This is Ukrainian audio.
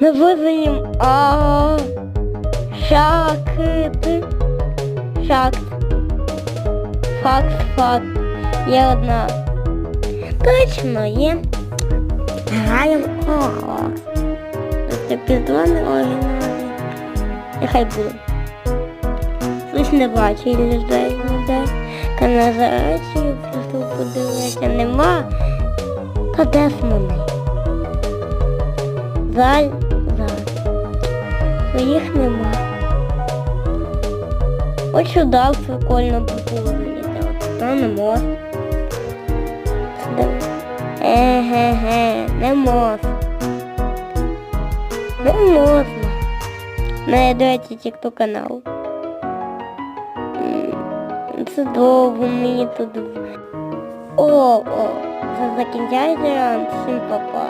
Ми визвонім а шахти. Шахт. Факт, факт. Є одна. Точно є. Граємо. Ого. Це піздони оригінальні. Нехай буде. Щось не бачу людей, людей. Каналізацію просто подивитися нема. Та де Своїх нема. От сюди прикольно було залітати. Та не можна. Де- Еге-ге, не можна. Не можна. Не до речі, тікток канал. Це довго мені тут. О, о, це закінчається ранг, всім папа.